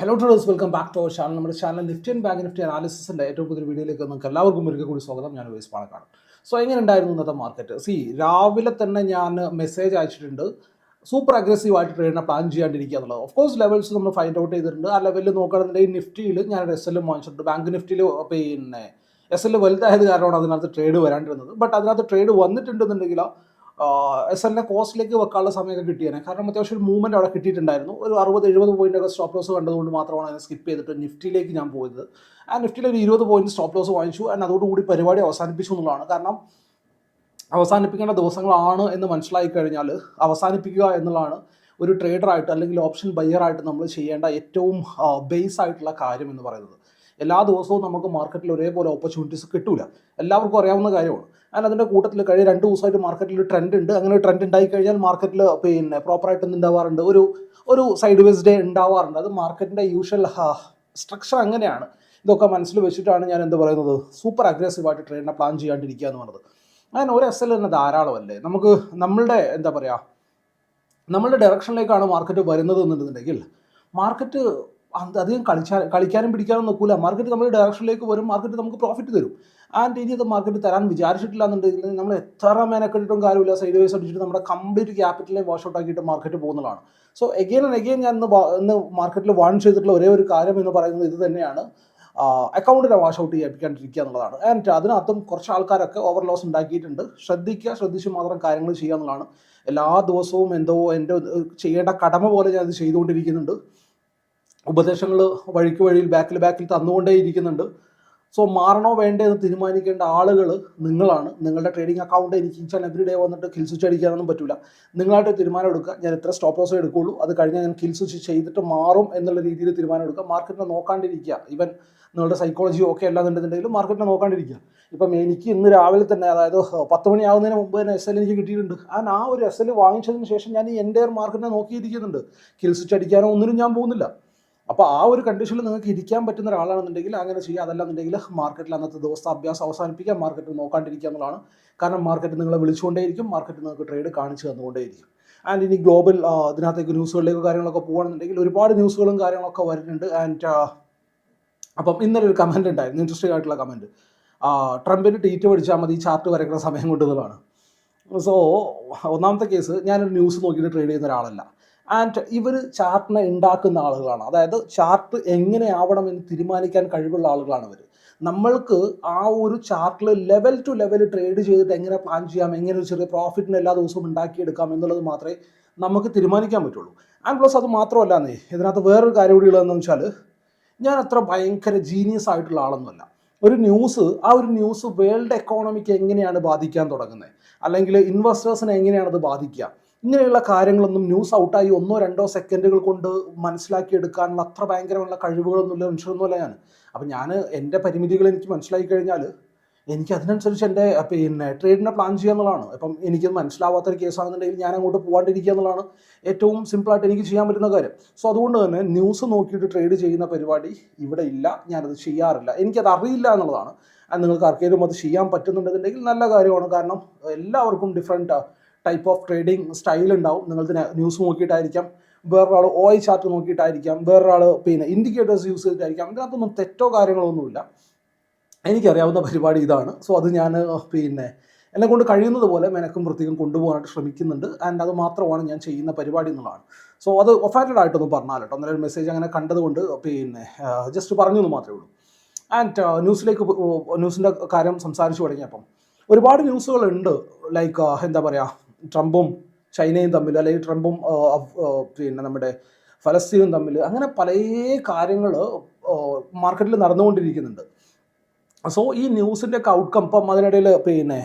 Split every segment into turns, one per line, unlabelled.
Hello traders welcome back to our channel നമ്മുടെ channel Nifty and bank Nifty അനാലിസിന്റെ ഏറ്റവും പുതിയ വീഡിയോയിലേക്ക് നിങ്ങൾക്ക് എല്ലാവർക്കും ഒരിക്കൽ കൂടി സ്വാഗതം. ഞാൻ വൈസ് പാണക്കാട് സോ എങ്ങനെ ഉണ്ടായിരുന്നു ഇന്നത്തെ മാർക്കറ്റ് സി രാവിലെ തന്നെ ഞാൻ മെസ്സേജ് അയച്ചിട്ടുണ്ട്. സൂപ്പർ അഗ്രസീവ് ആയിട്ട് ട്രേഡിനെ പ്ലാൻ ചെയ്യാണ്ടിരിക്കുക എന്നുള്ളത്. ഓഫ് കോഴ്സ് ലെവൽസ് നമ്മൾ ഫൈൻഡ് ഔട്ട് ചെയ്തിട്ടുണ്ട്. ആ ലെവലിൽ നോക്കുകയാണെന്നുണ്ടെങ്കിൽ നിഫ്റ്റിയിൽ ഞാൻ എസ് എല്ലും വാങ്ങിച്ചിട്ടുണ്ട്. ബാങ്ക് നിഫ്റ്റിയിൽ പിന്നെ എസ് എൽ വലുതായത് കാരണമാണ് അതിനകത്ത് ട്രേഡ് വരാണ്ടിരുന്നത്. ബട്ട് അതിനകത്ത് ട്രേഡ് വന്നിട്ടുണ്ടെന്നുണ്ടെങ്കിൽ എസ് എല്ലിനെ കോസ്റ്റിലേക്ക് വെക്കാനുള്ള സമയമൊക്കെ കിട്ടിയേനെ. കാരണം അത്യാവശ്യം ഒരു മൂവ്മെന്റ് അവിടെ കിട്ടിയിട്ടുണ്ടായിരുന്നു. ഒരു അറുപത് എഴുപത് പോയിന്റ് ഒക്കെ സ്റ്റോപ്പ് ലോസ് കണ്ടതുകൊണ്ട് മാത്രമാണ് അതിനെ സ്കിപ്പ് ചെയ്തിട്ട് നിഫ്റ്റിയിലേക്ക് ഞാൻ പോയത്. ആ നിഫ്റ്റിയിൽ ഒരു ഇരുപത് പോയിന്റ് സ്റ്റോപ്പ് ലോസ് വാങ്ങിച്ചു. ആൻഡ് അതോടുകൂടി പരിപാടി അവസാനിപ്പിച്ചു എന്നുള്ളതാണ്. കാരണം അവസാനിപ്പിക്കേണ്ട ദിവസങ്ങളാണ് എന്ന് മനസ്സിലായി കഴിഞ്ഞാൽ അവസാനിപ്പിക്കുക എന്നുള്ളതാണ് ഒരു ട്രേഡറായിട്ട് അല്ലെങ്കിൽ ഓപ്ഷൻ ബയ്യറായിട്ട് നമ്മൾ ചെയ്യേണ്ട ഏറ്റവും ബേസ് ആയിട്ടുള്ള കാര്യം എന്ന് പറയുന്നത്. എല്ലാ ദിവസവും നമുക്ക് മാർക്കറ്റിൽ ഒരേപോലെ ഓപ്പർച്യൂണിറ്റീസ് കിട്ടൂല. എല്ലാവർക്കും അറിയാവുന്ന കാര്യമാണ്. അതിന് അതിന്റെ കൂട്ടത്തിൽ കഴിഞ്ഞ രണ്ട് ദിവസമായിട്ട് മാർക്കറ്റിൽ ഒരു ട്രെൻഡ് ഉണ്ട്. അങ്ങനെ ഒരു ട്രെൻഡ് ഉണ്ടായി കഴിഞ്ഞാൽ മാർക്കറ്റിൽ പിന്നെ പ്രോപ്പറായിട്ട് ഉണ്ടാവാറുണ്ട്? ഒരു ഒരു സൈഡ് വേസ് ഡേ ഉണ്ടാവാറുണ്ട്. അത് മാർക്കറ്റിന്റെ യൂഷ്വൽ സ്ട്രക്ചർ അങ്ങനെയാണ്. ഇതൊക്കെ മനസ്സിൽ വെച്ചിട്ടാണ് ഞാൻ എന്ത് പറയുന്നത്? സൂപ്പർ അഗ്രസീവായിട്ട് ട്രെയിനിനെ പ്ലാൻ ചെയ്യാണ്ടിരിക്കുക എന്ന് പറയുന്നത്. അങ്ങനെ ഒരു എസ് എൽ തന്നെ ധാരാളമല്ലേ? നമുക്ക് നമ്മളുടെ എന്താ പറയുക നമ്മളുടെ ഡയറക്ഷനിലേക്കാണ് മാർക്കറ്റ് വരുന്നത് എന്നുണ്ടെന്നുണ്ടെങ്കിൽ മാർക്കറ്റ് അധികം കളിച്ചാൽ കളിക്കാനും പിടിക്കാനും നോക്കൂല. മാർക്കറ്റ് നമ്മൾ ഡയറക്ഷനിലേക്ക് വരും മാർക്കറ്റ് നമുക്ക് പ്രോഫിറ്റ് തരും. ആൻഡ് ഇനി അത് മാർക്കറ്റ് തരാൻ വിചാരിച്ചിട്ടില്ല എന്നുണ്ടെങ്കിൽ നമ്മൾ എത്ര മേനക്കെട്ടിട്ടും കാര്യമില്ല. സൈഡ് വൈസ് അടിച്ചിട്ട് നമ്മുടെ കംപ്ലീറ്റ് ക്യാപിറ്റലിനെ വാഷ് ഔട്ട് ആക്കിയിട്ട് മാർക്കറ്റ് പോകുന്നതാണ്. സോ എഗെയിൻ ആൻഡ് എഗെയിൻ ഞാൻ ഇന്ന് ഇന്ന് മാർക്കറ്റിൽ വാൺ ചെയ്തിട്ടുള്ള ഒരേ ഒരു കാര്യം എന്ന് പറയുന്നത് ഇത് തന്നെയാണ്. അക്കൗണ്ടിനെ വാഷ് ഔട്ട് ചെയ്യിപ്പിക്കാണ്ടിരിക്കുക എന്നുള്ളതാണ്. ആൻഡ് അതിനകത്തും കുറച്ച് ആൾക്കാരൊക്കെ ഓവർ ലോസ് ഉണ്ടാക്കിയിട്ടുണ്ട്. ശ്രദ്ധിക്കുക ശ്രദ്ധിച്ച് മാത്രം കാര്യങ്ങൾ ചെയ്യുക എന്നുള്ളതാണ്. എല്ലാ ദിവസവും എന്തോ എന്റെ ചെയ്യേണ്ട കടമ പോലെ ഞാൻ ഇത് ചെയ്തുകൊണ്ടിരിക്കുന്നുണ്ട്. ഉപദേശങ്ങൾ വഴിക്ക് വഴിയിൽ ബാക്കിൽ ബാക്കിൽ തന്നുകൊണ്ടേ ഇരിക്കുന്നുണ്ട്. സോ മാറണോ വേണ്ടേ എന്ന് തീരുമാനിക്കേണ്ട ആളുകൾ നിങ്ങളാണ്. നിങ്ങളുടെ ട്രേഡിംഗ് അക്കൗണ്ട് എനിക്ക് ഈച്ച് എവറി ഡേ വന്നിട്ട് കിൽ സ്വിച്ച് അടിക്കാനൊന്നും പറ്റില്ല നിങ്ങളായിട്ട് തീരുമാനം എടുക്കുക. ഞാൻ എത്ര സ്റ്റോപ്പ് ലോസ് എടുക്കുകയുള്ളൂ അത് കഴിഞ്ഞാൽ ഞാൻ കിൽ സ്വിച്ച് ചെയ്തിട്ട് മാറും എന്നുള്ള രീതിയിൽ തീരുമാനം എടുക്കുക. മാർക്കറ്റിനെ നോക്കാണ്ടിരിക്കുക. ഇവൻ നിങ്ങളുടെ സൈക്കോളജി ഓക്കെ അല്ലാന്നുണ്ടെന്നുണ്ടെങ്കിലും മാർക്കറ്റിനെ നോക്കാണ്ടിരിക്കുക. ഇപ്പം എനിക്ക് ഇന്ന് രാവിലെ തന്നെ അതായത് പത്ത് മണിയാവുന്നതിന് മുമ്പ് തന്നെ എസ് എൽ എനിക്ക് കിട്ടിയിട്ടുണ്ട്. ആൻഡ് ആ ഒരു എസ് എൽ വാങ്ങിച്ചതിന് ശേഷം ഞാൻ ഈ എന്റെ മാർക്കറ്റിനെ നോക്കിയിരിക്കുന്നുണ്ട്. കിൽ സ്വിച്ച് അടിക്കാനോ ഒന്നിനും ഞാൻ പോകുന്നില്ല. അപ്പോൾ ആ ഒരു കണ്ടീഷനിൽ നിങ്ങൾക്ക് ഇരിക്കാൻ പറ്റുന്ന ഒരാളാണെന്നുണ്ടെങ്കിൽ അങ്ങനെ ചെയ്യുക അതല്ലാന്നുണ്ടെങ്കിൽ മാർക്കറ്റിൽ അന്നത്തെ ദിവസത്തെ അഭ്യാസം അവസാനിപ്പിക്കുക മാർക്കറ്റ് നോക്കാണ്ടിരിക്കുക എന്നുള്ളതാണ്. കാരണം മാർക്കറ്റ് നിങ്ങളെ വിളിച്ചുകൊണ്ടേയിരിക്കും മാർക്കറ്റ് നിങ്ങൾക്ക് ട്രേഡ് കാണിച്ചു തന്നുകൊണ്ടേയിരിക്കും. ആൻഡ് ഇനി ഗ്ലോബൽ ഇതിനകത്തേക്ക് ന്യൂസുകളിലേക്ക് കാര്യങ്ങളൊക്കെ പോകുകയാണെന്നുണ്ടെങ്കിൽ ഒരുപാട് ന്യൂസുകളും കാര്യങ്ങളൊക്കെ വരുന്നുണ്ട്. ആൻഡ് അപ്പം ഇന്നലെ ഒരു കമന്റ് ഉണ്ടായിരുന്നു. ഇൻട്രസ്റ്റിംഗ് ആയിട്ടുള്ള കമന്റ് ട്രംപിന് ട്വീറ്റ് പഠിച്ചാൽ മതി ചാർട്ട് വരയ്ക്കുന്ന സമയം കൊണ്ടുള്ളതാണ് സോ ഒന്നാമത്തെ കേസ് ഞാനൊരു ന്യൂസ് നോക്കിയിട്ട് ട്രേഡ് ചെയ്യുന്ന ഒരാളല്ല. ആൻഡ് ഇവർ ചാർട്ടിനെ ഉണ്ടാക്കുന്ന ആളുകളാണ്. അതായത് ചാർട്ട് എങ്ങനെ ആവണം എന്ന് തീരുമാനിക്കാൻ കഴിവുള്ള ആളുകളാണ് ഇവർ നമ്മൾക്ക് ആ ഒരു ചാർട്ടിൽ ലെവൽ ടു ലെവൽ ട്രേഡ് ചെയ്തിട്ട് എങ്ങനെ പ്ലാൻ ചെയ്യാം എങ്ങനെ ഒരു ചെറിയ പ്രോഫിറ്റിന് എല്ലാ ദിവസവും ഉണ്ടാക്കിയെടുക്കാം എന്നുള്ളത് മാത്രമേ നമുക്ക് തീരുമാനിക്കാൻ പറ്റുള്ളൂ. ആൻഡ് പ്ലസ് അത് മാത്രമല്ല എന്നേ ഇതിനകത്ത് വേറൊരു കാര്യം കൂടി ഉള്ളതെന്ന് വെച്ചാൽ ഞാൻ അത്ര ഭയങ്കര ജീനിയസ് ആയിട്ടുള്ള ആളൊന്നുമല്ല. ഒരു ന്യൂസ് ആ ഒരു ന്യൂസ് വേൾഡ് എക്കോണമിക്ക് എങ്ങനെയാണ് ബാധിക്കാൻ തുടങ്ങുന്നത് അല്ലെങ്കിൽ ഇൻവെസ്റ്റേഴ്സിനെ എങ്ങനെയാണ് അത് ബാധിക്കുക? ഇങ്ങനെയുള്ള കാര്യങ്ങളൊന്നും ന്യൂസ് ഔട്ടായി ഒന്നോ രണ്ടോ സെക്കൻഡുകൾ കൊണ്ട് മനസ്സിലാക്കി എടുക്കാനുള്ള അത്ര ഭയങ്കരമുള്ള കഴിവുകളൊന്നുമില്ല മനുഷ്യരൊന്നുമല്ല ഞാൻ അപ്പം ഞാൻ എന്റെ പരിമിതികൾ എനിക്ക് മനസ്സിലാക്കി കഴിഞ്ഞാൽ എനിക്ക് അതിനനുസരിച്ച് എന്റെ പിന്നെ ട്രേഡിനെ പ്ലാൻ ചെയ്യുക എന്നുള്ളതാണ്. ഇപ്പം എനിക്ക് മനസ്സിലാവാത്തൊരു കേസാണെന്നുണ്ടെങ്കിൽ ഞാൻ അങ്ങോട്ട് പോകാണ്ടിരിക്കുക എന്നുള്ളതാണ് ഏറ്റവും സിമ്പിളായിട്ട് എനിക്ക് ചെയ്യാൻ പറ്റുന്ന കാര്യം. സോ അതുകൊണ്ട് തന്നെ ന്യൂസ് നോക്കിയിട്ട് ട്രേഡ് ചെയ്യുന്ന പരിപാടി ഇവിടെ ഇല്ല. ഞാനത് ചെയ്യാറില്ല. എനിക്കത് അറിയില്ല എന്നുള്ളതാണ്. നിങ്ങൾക്ക് ആർക്കെങ്കിലും അത് ചെയ്യാൻ പറ്റുന്നുണ്ടെന്നുണ്ടെങ്കിൽ നല്ല കാര്യമാണ്. കാരണം എല്ലാവർക്കും different type of trading style ഉണ്ടാവും. നിങ്ങൾ ന്യൂസ് നോക്കിയിട്ടായിരിക്കാം. വേറൊരാൾ ഓയിൽ ചാർട്ട് നോക്കിയിട്ടായിരിക്കാം. വേറൊരാൾ പിന്നെ ഇൻഡിക്കേറ്റേഴ്സ് യൂസ് ചെയ്തിട്ടായിരിക്കാം. അതിനകത്തൊന്നും തെറ്റോ കാര്യങ്ങളൊന്നുമില്ല എനിക്കറിയാവുന്ന പരിപാടി ഇതാണ്. സോ അത് ഞാൻ പിന്നെ എന്നെ കൊണ്ട് കഴിയുന്നത് പോലെ മെനക്കും വൃത്തിക്കും കൊണ്ടുപോകാനായിട്ട് ശ്രമിക്കുന്നുണ്ട്. ആൻഡ് അത് മാത്രമാണ് ഞാൻ ചെയ്യുന്ന പരിപാടി എന്നുള്ളതാണ്. സോ അത് ഒഫാറ്റഡ് ആയിട്ടൊന്നും പറഞ്ഞാൽ കേട്ടോ. അന്നേരം മെസ്സേജ് അങ്ങനെ കണ്ടതുകൊണ്ട് പിന്നെ ജസ്റ്റ് പറഞ്ഞു എന്ന് മാത്രമേ ഉള്ളൂ. ആൻഡ് ന്യൂസിലേക്ക് ന്യൂസിന്റെ കാര്യം സംസാരിച്ചു തുടങ്ങിയപ്പം ഒരുപാട് ന്യൂസുകളുണ്ട് ലൈക്ക് എന്താ പറയുക ട്രംപും ചൈനയും തമ്മിൽ അല്ലെങ്കിൽ ട്രംപും പിന്നെ നമ്മുടെ ഫലസ്തീനും തമ്മിൽ അങ്ങനെ പല കാര്യങ്ങൾ മാർക്കറ്റിൽ നടന്നുകൊണ്ടിരിക്കുന്നുണ്ട്. സോ ഈ ന്യൂസിന്റെ ഒക്കെ ഔട്ട്കം ഇപ്പം അതിനിടയിൽ പിന്നെ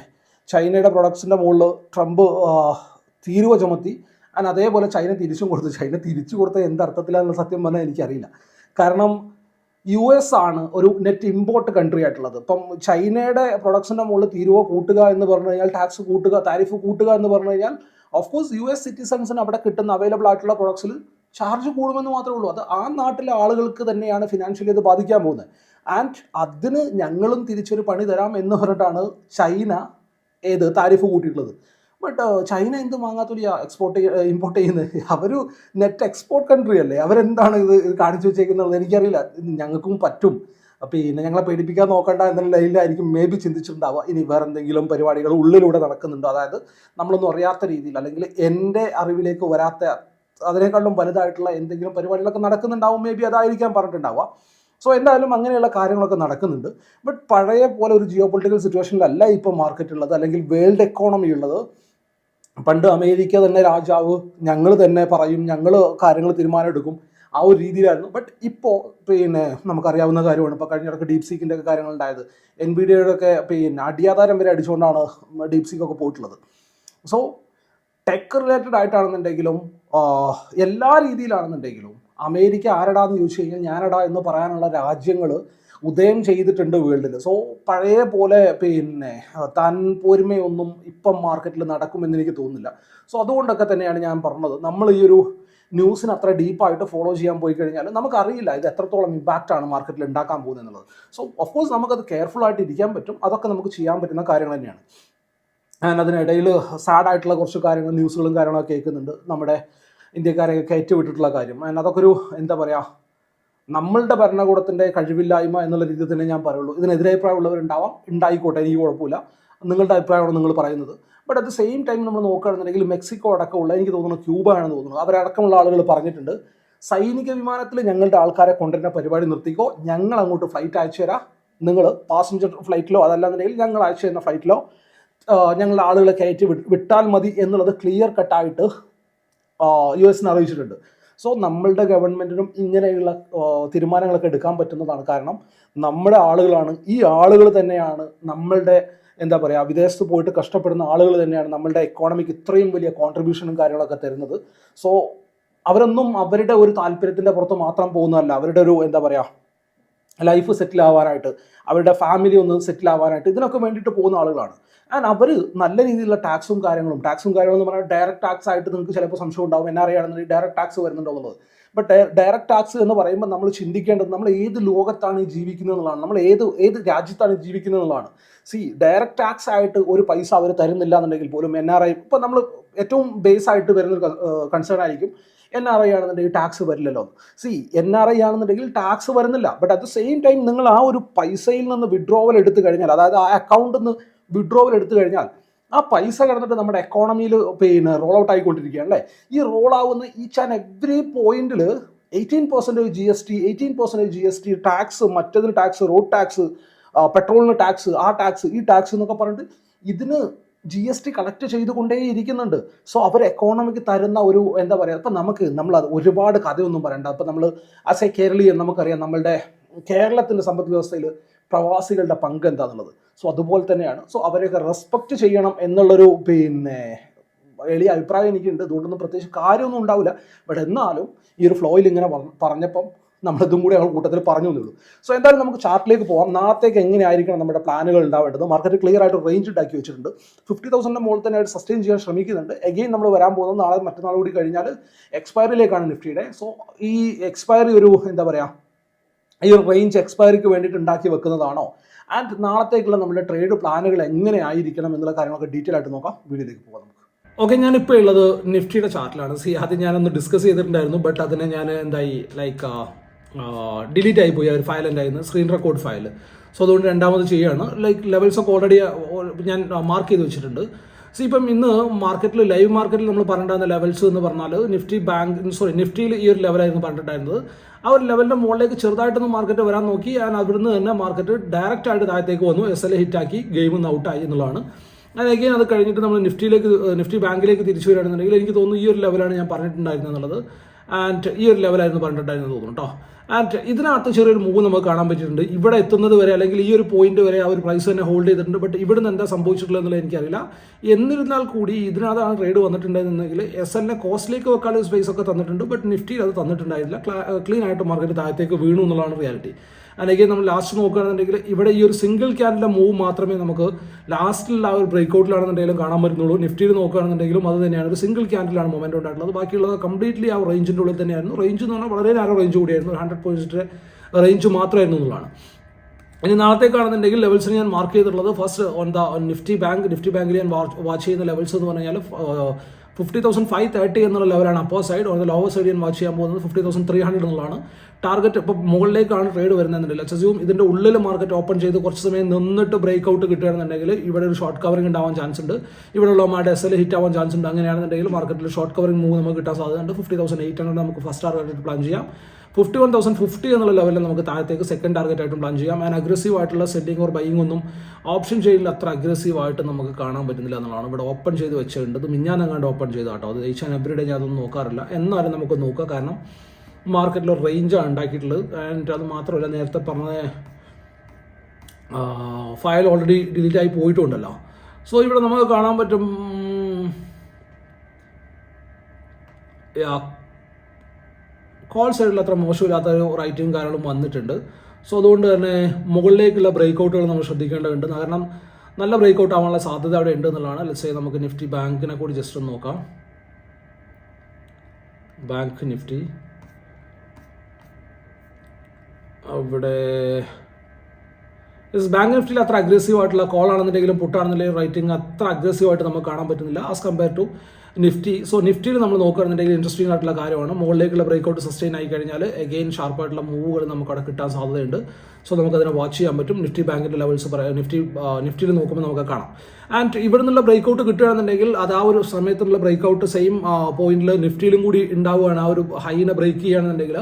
ചൈനയുടെ പ്രൊഡക്ട്സിന്റെ മുകളിൽ ട്രംപ് തീരുവ ചുമത്തി. അതിന് അതേപോലെ ചൈന തിരിച്ചും കൊടുത്തു. ചൈന തിരിച്ചു കൊടുത്ത എന്ത് അർത്ഥത്തിലാണെന്ന് സത്യം പറഞ്ഞാൽ എനിക്കറിയില്ല. കാരണം യു എസ് ആണ് ഒരു നെറ്റ് ഇമ്പോർട്ട് കൺട്രി ആയിട്ടുള്ളത്. ഇപ്പം ചൈനയുടെ പ്രൊഡക്ഷന്റെ മുകളിൽ തീരുവ കൂട്ടുക എന്ന് പറഞ്ഞു കഴിഞ്ഞാൽ ടാക്സ് കൂട്ടുക താരിഫ് കൂട്ടുക എന്ന് പറഞ്ഞു കഴിഞ്ഞാൽ ഓഫ് കോഴ്സ് യു എസ് സിറ്റിസൺസിന് അവിടെ കിട്ടുന്ന അവൈലബിൾ ആയിട്ടുള്ള പ്രൊഡക്ട്സിൽ ചാർജ് കൂടുമെന്ന് മാത്രമേ ഉള്ളൂ. അത് ആ നാട്ടിലെ ആളുകൾക്ക് തന്നെയാണ് ഫിനാൻഷ്യലി അത് ബാധിക്കാൻ പോകുന്നത്. ആൻഡ് അതിന് ഞങ്ങളും തിരിച്ചൊരു പണി തരാം എന്ന് പറഞ്ഞിട്ടാണ് ചൈന ഏത് താരിഫ് കൂട്ടിയിട്ടുള്ളത്. ബട്ട് ചൈന എന്ത് വാങ്ങാത്തൊരു എക്സ്പോർട്ട് ഇമ്പോർട്ട് ചെയ്യുന്നത്? അവർ നെറ്റ് എക്സ്പോർട്ട് കൺട്രി അല്ലേ? അവരെന്താണ് ഇത് കാണിച്ചു വെച്ചേക്കുന്നത് എനിക്കറിയില്ല. ഞങ്ങൾക്കും പറ്റും. പിന്നെ ഞങ്ങളെ പേടിപ്പിക്കാൻ നോക്കണ്ട എന്നുള്ള ലൈനിലായിരിക്കും മേ ബി ചിന്തിച്ചിട്ടുണ്ടാവുക. ഇനി വേറെ എന്തെങ്കിലും പരിപാടികൾ ഉള്ളിലൂടെ നടക്കുന്നുണ്ടോ? അതായത് നമ്മളൊന്നും അറിയാത്ത രീതിയിൽ അല്ലെങ്കിൽ എന്റെ അറിവിലേക്ക് വരാത്ത അതിനേക്കാളും വലുതായിട്ടുള്ള എന്തെങ്കിലും പരിപാടികളൊക്കെ നടക്കുന്നുണ്ടാവും. മേ ബി അതായിരിക്കാം പറഞ്ഞിട്ടുണ്ടാവുക. സോ എന്തായാലും അങ്ങനെയുള്ള കാര്യങ്ങളൊക്കെ നടക്കുന്നുണ്ട്. ബട്ട് പഴയ പോലെ ഒരു ജിയോ പൊളിറ്റിക്കൽ സിറ്റുവേഷനിലല്ല ഇപ്പോൾ മാർക്കറ്റ് ഉള്ളത്. അല്ലെങ്കിൽ വേൾഡ് എക്കോണമി ഉള്ളത്. പണ്ട് അമേരിക്ക തന്നെ രാജാവ് ഞങ്ങൾ തന്നെ പറയും ഞങ്ങൾ കാര്യങ്ങൾ തീരുമാനം എടുക്കും. ആ ഒരു രീതിയിലായിരുന്നു. ബട്ട് ഇപ്പോൾ പിന്നെ നമുക്കറിയാവുന്ന കാര്യമാണ്. ഇപ്പോൾ കഴിഞ്ഞ ഇടയ്ക്ക് ഡീപ് സീക്കിന്റെ ഒക്കെ കാര്യങ്ങൾ ഉണ്ടായത്. എൻ ബി ഡിയുടെ പിന്നെ അടിയാധാരം വരെ അടിച്ചുകൊണ്ടാണ് ഡീപ് സീക്ക് ഒക്കെ പോയിട്ടുള്ളത്. സോ ടെക് റിലേറ്റഡ് ആയിട്ടാണെന്നുണ്ടെങ്കിലും എല്ലാ രീതിയിലാണെന്നുണ്ടെങ്കിലും അമേരിക്ക ആരടാന്ന് ചോദിച്ചു കഴിഞ്ഞാൽ ഞാനടാ എന്ന് പറയാനുള്ള രാജ്യങ്ങൾ ഉദയം ചെയ്തിട്ടുണ്ട് വേൾഡിൽ. സോ പഴയ പോലെ പിന്നെ താൻ പോരുമയൊന്നും ഇപ്പം മാർക്കറ്റിൽ നടക്കുമെന്ന് എനിക്ക് തോന്നുന്നില്ല. സോ അതുകൊണ്ടൊക്കെ തന്നെയാണ് ഞാൻ പറഞ്ഞത്. നമ്മൾ ഈ ഒരു ന്യൂസിന് അത്ര ഡീപ്പായിട്ട് ഫോളോ ചെയ്യാൻ പോയി കഴിഞ്ഞാൽ നമുക്കറിയില്ല ഇത് എത്രത്തോളം ഇമ്പാക്റ്റ് ആണ് മാർക്കറ്റിൽ ഉണ്ടാക്കാൻ പോകുന്നത് എന്നുള്ളത്. സോ ഓഫ് കോഴ്സ് നമുക്കത് കെയർഫുൾ ആയിട്ട് ഇരിക്കാൻ പറ്റും. അതൊക്കെ നമുക്ക് ചെയ്യാൻ പറ്റുന്ന കാര്യങ്ങൾ തന്നെയാണ്. ആൻഡ് അതിനിടയിൽ സാഡ് ആയിട്ടുള്ള കുറച്ച് കാര്യങ്ങൾ ന്യൂസുകളും കാര്യങ്ങളൊക്കെ കേൾക്കുന്നുണ്ട്. നമ്മുടെ ഇന്ത്യക്കാരെ കയറ്റി വിട്ടിട്ടുള്ള കാര്യം. ആൻഡ് അതൊക്കെ ഒരു എന്താ പറയുക നമ്മളുടെ ഭരണകൂടത്തിന്റെ കഴിവില്ലായ്മ എന്നുള്ള രീതിയിൽ തന്നെ ഞാൻ പറയുള്ളൂ. ഇതിനെതിരെ അഭിപ്രായമുള്ളവരുണ്ടാവാം. ഉണ്ടായിക്കോട്ടെ എനിക്ക് കുഴപ്പമില്ല. നിങ്ങളുടെ അഭിപ്രായമാണ് നിങ്ങൾ പറയുന്നത്. But at the same time നമ്മൾ നോക്കുകയാണെന്നുണ്ടെങ്കിൽ മെക്സിക്കോ അടക്കമുള്ള എനിക്ക് തോന്നുന്നു ക്യൂബ ആണെന്ന് തോന്നുന്നു അവരടക്കമുള്ള ആളുകൾ പറഞ്ഞിട്ടുണ്ട്. സൈനിക വിമാനത്തിൽ ഞങ്ങളുടെ ആൾക്കാരെ കൊണ്ടുവരുന്ന പരിപാടി നിർത്തിക്കോ. ഞങ്ങൾ അങ്ങോട്ട് ഫ്ലൈറ്റ് അയച്ചു തരാം. നിങ്ങൾ പാസഞ്ചർ ഫ്ലൈറ്റിലോ അതല്ലാന്നുണ്ടെങ്കിൽ ഞങ്ങൾ അയച്ചു തരുന്ന ഫ്ലൈറ്റിലോ ഞങ്ങളുടെ ആളുകളെ കയറ്റി വിട്ടാൽ മതി എന്നുള്ളത് ക്ലിയർ കട്ടായിട്ട് യു എസിന് അറിയിച്ചിട്ടുണ്ട്. സോ നമ്മളുടെ ഗവൺമെന്റിനും ഇങ്ങനെയുള്ള തീരുമാനങ്ങളൊക്കെ എടുക്കാൻ പറ്റുന്നതാണ്. കാരണം നമ്മുടെ ആളുകളാണ് ഈ ആളുകൾ തന്നെയാണ് നമ്മളുടെ എന്താ പറയുക വിദേശത്ത് പോയിട്ട് കഷ്ടപ്പെടുന്ന ആളുകൾ തന്നെയാണ് നമ്മളുടെ എക്കോണമിക്ക് ഇത്രയും വലിയ കോൺട്രിബ്യൂഷനും കാര്യങ്ങളൊക്കെ തരുന്നത്. സോ അവരൊന്നും അവരുടെ ഒരു താല്പര്യത്തിന്റെ പുറത്ത് മാത്രം പോകുന്നതല്ല. അവരുടെ ഒരു എന്താ പറയുക ലൈഫ് സെറ്റിൽ ആവാനായിട്ട് അവരുടെ ഫാമിലി ഒന്ന് സെറ്റിൽ ആവാനായിട്ട് ഇതിനൊക്കെ വേണ്ടിയിട്ട് പോകുന്ന ആളുകളാണ്. ആൻഡ് അവർ നല്ല രീതിയിലുള്ള ടാക്സും കാര്യങ്ങളും ടാക്സും കാര്യങ്ങളും എന്ന് പറഞ്ഞാൽ ഡയറക്റ്റ് ടാക്സ് ആയിട്ട് നിങ്ങൾക്ക് ചിലപ്പോൾ സംശയം ഉണ്ടാവും എന്നാ അറിയാണെന്നുണ്ടെങ്കിൽ ഡയറക്റ്റ് ടാക്സ് വരുന്നുണ്ടോ എന്നുള്ളത്. ബട്ട് ഡയറക്റ്റ് ടാക്സ് എന്ന് പറയുമ്പോൾ നമ്മൾ ചിന്തിക്കേണ്ടത് നമ്മൾ ഏത് ലോകത്താണ് ജീവിക്കുന്നത് എന്നുള്ളതാണ്. നമ്മൾ ഏത് ഏത് രാജ്യത്താണ് ജീവിക്കുന്നത് എന്നുള്ളതാണ്. സി ഡയറക്റ്റ് ടാക്സ് ആയിട്ട് ഒരു പൈസ അവർ തരുന്നില്ല എന്നുണ്ടെങ്കിൽ പോലും എൻ ആർ ഐ ഇപ്പോൾ നമ്മൾ ഏറ്റവും ബേസ് ആയിട്ട് വരുന്ന കൺസേൺ ആയിരിക്കും എൻ ആർ ഐ ആണെന്നുണ്ടെങ്കിൽ ടാക്സ് വരില്ലല്ലോ. സി എൻ ആർ ഐ ആണെന്നുണ്ടെങ്കിൽ ടാക്സ് വരുന്നില്ല. But at the same time നിങ്ങൾ ആ ഒരു പൈസയിൽ നിന്ന് വിഡ്രോവൽ എടുത്തു കഴിഞ്ഞാൽ അതായത് ആ അക്കൗണ്ടിൽ നിന്ന് വിഡ്രോവൽ എടുത്തു കഴിഞ്ഞാൽ ആ പൈസ കിടന്നിട്ട് നമ്മുടെ എക്കോണമിയിൽ പിന്നെ റോൾ ഔട്ട് ആയിക്കൊണ്ടിരിക്കുകയാണ് അല്ലേ? ഈ റോൾ ആവുന്ന ഈച്ച് ആൻഡ് എവറി പോയിന്റിൽ eighteen percentage G S T eighteen percentage G S T tax മറ്റതിന് tax road tax പെട്രോളിന് ടാക്സ് ആ ടാക്സ് ഈ ടാക്സ് എന്നൊക്കെ പറഞ്ഞിട്ട് ഇതിന് ജി എസ് ടി കളക്ട് ചെയ്തുകൊണ്ടേ ഇരിക്കുന്നുണ്ട് സോ അവർ എക്കോണമിക്ക് തരുന്ന ഒരു എന്താ പറയുക ഇപ്പം നമുക്ക് നമ്മൾ അത് ഒരുപാട് കഥയൊന്നും പറയണ്ട. അപ്പം നമ്മൾ ആസ് എ കേരളീയൻ നമുക്കറിയാം നമ്മളുടെ കേരളത്തിന്റെ സമ്പദ് വ്യവസ്ഥയിൽ പ്രവാസികളുടെ പങ്ക് എന്താണെന്നുള്ളത് സോ അതുപോലെ തന്നെയാണ്. സോ അവരെയൊക്കെ റെസ്പെക്റ്റ് ചെയ്യണം എന്നുള്ളൊരു പിന്നെ എളിയ അഭിപ്രായം എനിക്കുണ്ട്. അതുകൊണ്ടൊന്നും പ്രത്യേകിച്ച് കാര്യമൊന്നും ഉണ്ടാവില്ല. ബട്ട് എന്നാലും ഈ ഒരു ഫ്ലോയിൽ ഇങ്ങനെ പറഞ്ഞ- പറഞ്ഞപ്പം നമ്മളിതും കൂടി ഞങ്ങൾ കൂട്ടത്തിൽ പറഞ്ഞു എന്നുള്ളൂ സോ എന്തായാലും നമുക്ക് ചാർട്ടിലേക്ക് പോകാം നാളത്തേക്ക് എങ്ങനെയായിരിക്കണം നമ്മുടെ പ്ലാനുകൾ ഉണ്ടാവേണ്ടത്? മാർക്കറ്റ് ക്ലിയർ ആയിട്ട് റേഞ്ച് ഉണ്ടാക്കി വെച്ചിട്ടുണ്ട്. ഫിഫ്റ്റി തൗസൻഡിന്റെ മുകളിൽ തന്നെ ആയിട്ട് സസ്റ്റെയിൻ ചെയ്യാൻ ശ്രമിക്കുന്നുണ്ട്. എഗെയിൻ നമ്മൾ വരാൻ പോകുന്നത് നാളെ മറ്റന്നാൾ കൂടി കഴിഞ്ഞാൽ എക്സ്പയറിയിലേക്കാണ് നിഫ്റ്റിയുടെ. സോ ഈ എക്സ്പയറി ഒരു എന്താ പറയുക ഈ ഒരു റേഞ്ച് എക്സ്പയറിക്ക് വേണ്ടിയിട്ട് ഉണ്ടാക്കി വെക്കുന്നതാണോ? ആൻഡ് നാളത്തേക്കുള്ള നമ്മുടെ ട്രേഡ് പ്ലാനുകൾ എങ്ങനെ ആയിരിക്കണം എന്നുള്ള കാര്യങ്ങളൊക്കെ ഡീറ്റെയിൽ ആയിട്ട് നോക്കാം. വീഡിയോയിലേക്ക് പോകാം നമുക്ക്. ഓക്കെ ഞാനിപ്പോൾ ഉള്ളത് നിഫ്റ്റിയുടെ ചാർട്ടിലാണ് സി ആദ്യം ഞാനൊന്ന് ഡിസ്കസ് ചെയ്തിട്ടുണ്ടായിരുന്നു ബട്ട് അതിനെ ഞാൻ എന്തായി? ലൈക്ക് ഡിലീറ്റ് ആയി പോയി ആ ഒരു ഫയൽ ഉണ്ടായിരുന്നു സ്ക്രീൻ റെക്കോർഡ് ഫയൽ സോ അതുകൊണ്ട് രണ്ടാമത് ചെയ്യുകയാണ് ലൈക്ക് ലെവൽസ് ഒക്കെ ഓൾറെഡി ഞാൻ മാർക്ക് ചെയ്ത് വെച്ചിട്ടുണ്ട്. സോ ഇപ്പം ഇന്ന് മാർക്കറ്റിൽ ലൈവ് മാർക്കറ്റിൽ നമ്മൾ പറഞ്ഞിട്ടുണ്ടായിരുന്ന ലെവൽസ് എന്ന് പറഞ്ഞാൽ നിഫ്റ്റി ബാങ്ക് സോറി നിഫ്റ്റിയിൽ ഈ ഒരു ലെവലായിരുന്നു പറഞ്ഞിട്ടുണ്ടായിരുന്നത്. ആ ഒരു ലെവലിന്റെ മുകളിലേക്ക് ചെറുതായിട്ടൊന്ന് മാർക്കറ്റ് വരാൻ നോക്കി ഞാൻ അവിടുന്ന് തന്നെ മാർക്കറ്റ് ഡയറക്റ്റ് ആയിട്ട് താഴത്തേക്ക് വന്നു എസ് എൽ എ ഹിറ്റാക്കി ഗെയിം ഒന്ന് ഔട്ടായി എന്നുള്ളതാണ്. ഞാൻ അത് കഴിഞ്ഞിട്ട് നമ്മൾ നിഫ്റ്റിയിലേക്ക് നിഫ്റ്റി ബാങ്കിലേക്ക് തിരിച്ചു വരികയാണെന്നുണ്ടെങ്കിൽ എനിക്ക് തോന്നുന്നു ഈ ഒരു ലെവലാണ് ഞാൻ പറഞ്ഞിട്ടുണ്ടായിരുന്നത് എന്നുള്ളത്. ആൻഡ് ഈ ഒരു ലെവലായിരുന്നു പറഞ്ഞിട്ടുണ്ടായിരുന്നു തോന്നുന്നു കേട്ടോ ആൻഡ് ഇതിനകത്ത് ചെറിയൊരു മൂവ് നമുക്ക് കാണാൻ പറ്റിയിട്ടുണ്ട്. ഇവിടെ എത്തുന്നത് വരെ അല്ലെങ്കിൽ ഈ ഒരു പോയിന്റ് വരെ ആ ഒരു പ്രൈസ് തന്നെ ഹോൾഡ് ചെയ്തിട്ടുണ്ട്. ബട്ട് ഇവിടെ നിന്ന് എന്താ സംഭവിച്ചിട്ടുള്ളത് എന്നുള്ളത് എനിക്കറിയില്ല. എന്നിരുന്നാൽ കൂടി ഇതിനകത്താണ് ട്രേഡ് വന്നിട്ടുണ്ടായിരുന്നെങ്കിൽ എസ് എല്ലിനെ കോസ്റ്റിലേക്ക് വെക്കാനുള്ള സ്പേസ് ഒക്കെ തന്നിട്ടുണ്ട്. ബട്ട് നിഫ്റ്റിയിൽ അത് തന്നിട്ടുണ്ടായിരുന്നില്ല. ക്ലീൻ ആയിട്ട് മാർക്കറ്റ് താഴത്തേക്ക് വീണു എന്നുള്ളതാണ് റിയാലിറ്റി അല്ലെങ്കിൽ നമ്മൾ ലാസ്റ്റ് നോക്കുകയാണെന്നുണ്ടെങ്കിൽ ഇവിടെ ഈ ഒരു സിംഗിൾ ക്യാൻഡിലെ മൂവ് മാത്രമേ നമുക്ക് ലാസ്റ്റിൽ ആ ഒരു ബ്രേക്ക് ഔട്ടിലാണെന്നുണ്ടെങ്കിലും കാണാൻ പറ്റുന്നുള്ളൂ. നിഫ്റ്റിയിൽ നോക്കുകയാണെന്നുണ്ടെങ്കിലും അത് തന്നെയാണ്. ഒരു സിംഗിൾ ക്യാൻഡിലാണ് മൊമെന്റ് ഉണ്ടായിട്ടുള്ളത് ബാക്കിയുള്ളത് കംപ്ലീറ്റ്ലി ആ റേഞ്ചിന്റെ ഉള്ളിൽ തന്നെയായിരുന്നു. റേഞ്ച് എന്ന് പറഞ്ഞാൽ വളരെ നാരോ റേഞ്ച് കൂടിയായിരുന്നു. ഹൺഡ്രഡ് പോയിന്റ്സിന്റെ റേഞ്ച് മാത്രമായിരുന്നു എന്നുള്ളതാണ്. ഇനി നാളത്തേക്കാണെന്നുണ്ടെങ്കിൽ ലെവൽസിന് ഞാൻ മാർക്ക് ചെയ്തിട്ടുള്ളത് first on the Nifty bank Nifty ബാങ്കിൽ ഞാൻ വാച്ച് ചെയ്യുന്ന ലെവൽസ് എന്ന് പറഞ്ഞാൽ ഫിഫ്റ്റി തൗസൻഡ് ഫൈവ് തേർട്ടി എന്നുള്ള ലെവലാണ് അപ്പോ side or the lower side ഞാൻ വാച്ച് ചെയ്യാൻ പോകുന്നത് ഫിഫ്റ്റി തൗസൻഡ് ത്രീ ഹൺഡ്രഡ് എന്നുള്ളതാണ്. ടാർഗറ്റ് ഇപ്പോൾ മുകളിലേക്കാണ് ട്രേഡ് വരുന്നതെന്നുണ്ടെങ്കിൽ ലെറ്റ്സ് ഇതിന്റെ ഉള്ളിൽ മാർക്കറ്റ് ഓപ്പൺ ചെയ്ത് കുറച്ച് സമയം നിന്നിട്ട് ബ്രേക്ക് ഔട്ട് കിട്ടുകയാണെന്നുണ്ടെങ്കിൽ ഇവിടെ ഒരു ഷോർട്ട് കവറിംഗ് ഉണ്ടാവാൻ ചാൻസ് ഉണ്ട്. ഇവിടെ ഉള്ള മാഡ് എസ് എൽ ഹിറ്റ് ആവാൻ ചാൻസ് ഉണ്ട്. അങ്ങനെയാണെന്നുണ്ടെങ്കിൽ മാർക്കറ്റിൽ ഷോർട്ട് കവറിംഗ് മൂവ് നമുക്ക് കിട്ടാൻ സാധ്യതയുണ്ട്. ഫിഫ്റ്റി തൗസൻഡ് എയ്റ്റ് ഹൺഡ്രഡ് നമുക്ക് ഫസ്റ്റ് ടാർഗറ്റ് പ്ലാൻ ചെയ്യാം. ഫിഫ്റ്റി വൺ തൗസൻഡ് ഫിഫ്റ്റി എന്നുള്ള ലെവലിൽ നമുക്ക് താഴത്തേക്ക് സെക്കൻഡ് ടാർഗറ്റ് ആയിട്ടും പ്ലാൻ ചെയ്യാം. ആൻഡ് അഗ്രസീവ് ആയിട്ടുള്ള സെറ്റിംഗ് ഓർ ബൈയിങ് ഒന്നും ഓപ്ഷൻ ചെയ്യലിൽ അത്ര അഗ്രസീവ് ആയിട്ട് നമുക്ക് കാണാൻ പറ്റുന്നില്ല എന്നുള്ളതാണ്. ഇവിടെ ഓപ്പൺ ചെയ്ത് വെച്ചിട്ടുണ്ട്. ഇത് മിഞ്ഞാന്നെങ്ങാണ്ട് ഓപ്പൺ ചെയ്ത കേട്ടോ അത് ജയിച്ചാൽ എവറിഡേ ഞാൻ അതൊന്നും നോക്കാറില്ല. എന്നാലും നമുക്ക് നോക്കാം. കാരണം മാർക്കറ്റിൽ റേഞ്ചാണ് ഉണ്ടാക്കിയിട്ടുള്ളത്. ആൻഡ് അത് മാത്രമല്ല നേരത്തെ പറഞ്ഞ ഫയൽ ഓൾറെഡി ഡിലീറ്റ് ആയി പോയിട്ടുണ്ടല്ലോ. സോ ഇവിടെ നമുക്ക് കാണാൻ പറ്റും കോൾ സൈഡിൽ അത്ര മോശമില്ലാത്ത ഒരു റൈറ്റിംഗ് കാര്യങ്ങളും വന്നിട്ടുണ്ട്. സോ അതുകൊണ്ട് തന്നെ മുകളിലേക്കുള്ള ബ്രേക്ക് ഔട്ടുകൾ നമ്മൾ ശ്രദ്ധിക്കേണ്ടതുണ്ട്. കാരണം നല്ല ബ്രേക്ക് ഔട്ട് ആവാനുള്ള സാധ്യത അവിടെ ഉണ്ട് എന്നുള്ളതാണ്. ലെറ്റ്സ് നമുക്ക് നിഫ്റ്റി ബാങ്കിനെ കൂടി ജസ്റ്റ് ഒന്ന് നോക്കാം. ബാങ്ക് നിഫ്റ്റി അവിടെ ബാങ്ക് നിഫ്റ്റിയിൽ അത്ര അഗ്രസീവ് ആയിട്ടുള്ള കോൾ ആണെന്നുണ്ടെങ്കിലും പുട്ടാണെന്നുണ്ടെങ്കിലും റൈറ്റിംഗ് അത്ര അഗ്രസീവ് ആയിട്ട് നമുക്ക് കാണാൻ പറ്റുന്നില്ല. As compare to Nifty so നിഫ്റ്റിയിൽ നമ്മൾ നോക്കുകയാണെന്നുണ്ടെങ്കിൽ ഇൻട്രസ്റ്റിംഗ് ആയിട്ടുള്ള കാര്യമാണ്. മുകളിലേക്കുള്ള ബ്രേക്ക് ഔട്ട് സസ്റ്റെയിൻ ആയി കഴിഞ്ഞാൽ എഗെയിൻ ഷാർപ്പായിട്ടുള്ള മൂവുകൾ നമുക്ക് അവിടെ കിട്ടാൻ സാധ്യതയുണ്ട്. സോ നമുക്ക് അതിനെ വാച്ച് ചെയ്യാൻ പറ്റും. നിഫ്റ്റി ബാങ്കിന്റെ ലെവൽസ് പറയാം നിഫ്റ്റി നിഫ്റ്റിയിൽ നോക്കുമ്പോൾ നമുക്ക് കാണാം. ആൻഡ് ഇവിടെ നിന്നുള്ള ബ്രേക്ക് ഔട്ട് കിട്ടുകയാണെന്നുണ്ടെങ്കിൽ അത് ആ ഒരു സമയത്തുള്ള ബ്രേക്ക് ഔട്ട് സെയിം പോയിന്റിൽ നിഫ്റ്റിയിലും കൂടി ഉണ്ടാവുകയാണ്. ആ ഒരു ഹൈനെ ബ്രേക്ക് ചെയ്യുകയാണെന്നുണ്ടെങ്കിൽ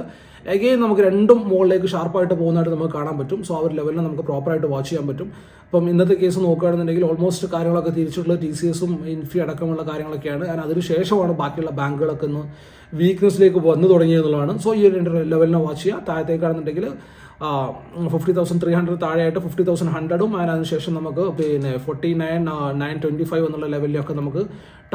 എഗെയിൻ നമുക്ക് രണ്ടും മുകളിലേക്ക് ഷാർപ്പായിട്ട് പോകുന്നതായിട്ട് നമുക്ക് കാണാൻ പറ്റും. സോ ആ ഒരു ലെവലിൽ നമുക്ക് പ്രോപ്പറായിട്ട് വാച്ച് ചെയ്യാൻ പറ്റും. അപ്പം ഇന്നത്തെ കേസ് നോക്കുകയാണെന്നുണ്ടെങ്കിൽ ഓൾമോസ്റ്റ് കാര്യങ്ങളൊക്കെ തിരിച്ചിട്ടുള്ള ടി സി എസും ഇൻഫി അടക്കമുള്ള കാര്യങ്ങളൊക്കെയാണ്. ആൻഡ് അതിന് ശേഷമാണ് ബാക്കിയുള്ള ബാങ്കുകളൊക്കെ ഒന്ന് വീക്ക്നെസ്സിലേക്ക് വന്നു തുടങ്ങിയെന്നുള്ളതാണ് സോ ഈ രണ്ട് ലെവലിനെ വാച്ച് ചെയ്യുക. താഴത്തേക്കാണെന്നുണ്ടെങ്കിൽ ഫിഫ്റ്റി തൗസൻഡ് ത്രീ ഹൺഡ്രഡ് താഴെയായിട്ട് ഫിഫ്റ്റി തൗസൻഡ് ഹൺഡ്രഡും അതിനുശേഷം നമുക്ക് പിന്നെ forty nine nine twenty five എന്നുള്ള ലെവലിലൊക്കെ നമുക്ക്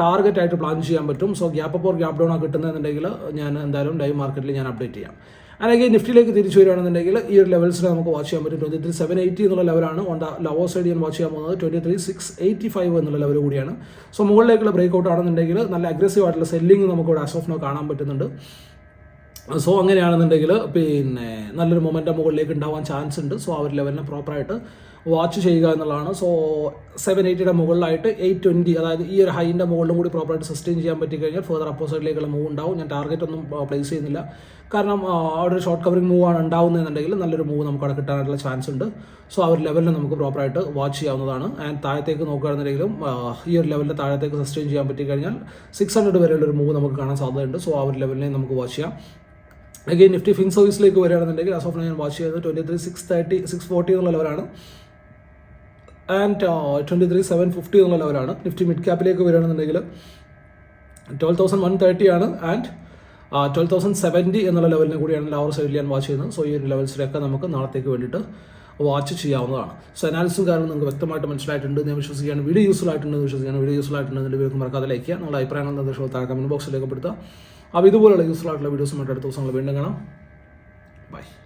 ടാർഗറ്റ് ആയിട്ട് പ്ലാൻ ചെയ്യാൻ പറ്റും. So gap up or gap down ആ കിട്ടുന്നതെന്നുണ്ടെങ്കിൽ ഞാൻ എന്തായാലും ലൈവ് മാർക്കറ്റിൽ ഞാൻ അപ്ഡേറ്റ് ചെയ്യാം. അല്ലെങ്കിൽ നിഫ്റ്റിയിലേക്ക് തിരിച്ചു വരികയാണെന്നുണ്ടെങ്കിൽ ഈ ഒരു ലെവൽസിൽ നമുക്ക് വാച്ച് ചെയ്യാൻ പറ്റും. ട്വന്റി ത്രീ സെവൻ എയ്റ്റി എന്നുള്ള ലെവലാണ് ഓൺ ദ ലോവർ സൈഡ് ഞാൻ വാച്ച് ചെയ്യാൻ പോകുന്നത്. Twenty three six eighty five എന്നുള്ള ലെവൽ കൂടിയാണ്. സോ മുകളിലേക്കുള്ള ബ്രേക്ക് ഔട്ട് ആണെന്നുണ്ടെങ്കിൽ നല്ല അഗ്രസീവ് ആയിട്ടുള്ള സെല്ലിംഗ് നമുക്ക് ഇവിടെ ആസ് നോ കാണാൻ പറ്റുന്നുണ്ട്. സോ അങ്ങനെയാണെന്നുണ്ടെങ്കിൽ പിന്നെ നല്ലൊരു മൊമെന്റം മുകളിലേക്ക് ഉണ്ടാവാൻ ചാൻസ് ഉണ്ട്. സോ അവർ ലെവലിനെ പ്രോപ്പറായിട്ട് വാച്ച് ചെയ്യുക എന്നുള്ളതാണ്. സോ സെവൻ എയ്റ്റിയുടെ മുകളിലായിട്ട് എയ്റ്റ് ട്വന്റി അതായത് ഈ ഒരു ഹൈന്റെ മുകളിലും കൂടി പ്രോപ്പറായിട്ട് സസ്റ്റെയിൻ ചെയ്യാൻ പറ്റി കഴിഞ്ഞാൽ ഫെർദർ അപ്പോസൈഡിലേക്കുള്ള മൂവ് ഉണ്ടാവും. ഞാൻ ടാർഗറ്റ് ഒന്നും പ്ലേസ് ചെയ്യുന്നില്ല. കാരണം അവിടെ ഒരു ഷോർട്ട് കവറിംഗ് മൂവ് ആണ് ഉണ്ടാവുന്നതെന്നുണ്ടെങ്കിൽ നല്ലൊരു മൂവ് നമുക്ക് അവിടെ കിട്ടാനായിട്ടുള്ള ചാൻസ് ഉണ്ട്. സോ ആ ഒരു ലെവലിൽ നമുക്ക് പ്രോപ്പറായിട്ട് വാച്ച് ചെയ്യാവുന്നതാണ്. ആൻഡ് താഴത്തേക്ക് നോക്കുകയാണെന്നുണ്ടെങ്കിലും ഈ ഒരു ലെവലിൽ താഴത്തേക്ക് സസ്റ്റെയിൻ ചെയ്യാൻ പറ്റി കഴിഞ്ഞാൽ സിക്സ് ഹൺഡ്രഡ് വരെയുള്ള ഒരു മൂവ് നമുക്ക് കാണാൻ സാധ്യതയുണ്ട്. സോ ആ ഒരു ലെവലിനെ നമുക്ക് വാച്ച് ചെയ്യാം. അഗെയിൻ നിഫ്റ്റി ഫിൻ സർവീസിലേക്ക് വരികയാണെന്നുണ്ടെങ്കിൽ ആസ് ഓഫ് ഞാൻ വാച്ച് ചെയ്യുന്നത് twenty three six thirty six forty എന്നുള്ള ലെവലാണ് and twenty three seven fifty എന്നുള്ള ലെവലാണ് നിഫ്റ്റി മിഡ് ക്യാപ്പിലേക്ക് വരികയാണെന്നുണ്ടെങ്കിൽ ട്വൽവ് തൗസൻഡ് വൺ തേർട്ടി ആണ്. ആൻഡ് ട്വൽവ് തൗസൻഡ് സെവന്റി എന്നുള്ള ലെവലിനെ കൂടിയാണ് ലോവർ സൈഡിൽ ഞാൻ വാച്ച് ചെയ്യുന്നത്. സോ ഈ ഒരു ലെവൽസിലൊക്കെ നമുക്ക് നാളത്തേക്ക് വേണ്ടിയിട്ട് വാച്ച് ചെയ്യാവുന്നതാണ്. സോ അനാലിസും കാരണം നിങ്ങൾക്ക് വ്യക്തമായിട്ട് മനസ്സിലായിട്ടുണ്ട് ഞാൻ വിശ്വസിക്കുകയാണ്. വീഡിയോ യൂസ്ഫുൾ ആയിട്ടുണ്ടെന്ന് വിശ്വസിക്കുകയാണ്. വീഡിയോ യൂസ്ഫുൾ ആയിട്ടുണ്ട് വീഡിയോ മറക്കാതെ ലൈക്ക് ചെയ്യുക. നിങ്ങളുടെ അഭിപ്രായങ്ങൾ നിർദ്ദേശങ്ങൾ താഴെ കമന്റ് ബോക്സിൽ രേഖപ്പെടുത്തുക. അപ്പോൾ ഇതുപോലുള്ള യൂസ്ഫുൾ ആയിട്ടുള്ള വീഡിയോസുമായിട്ട് അടുത്ത ദിവസങ്ങൾ വീണ്ടും കാണാം. ബൈ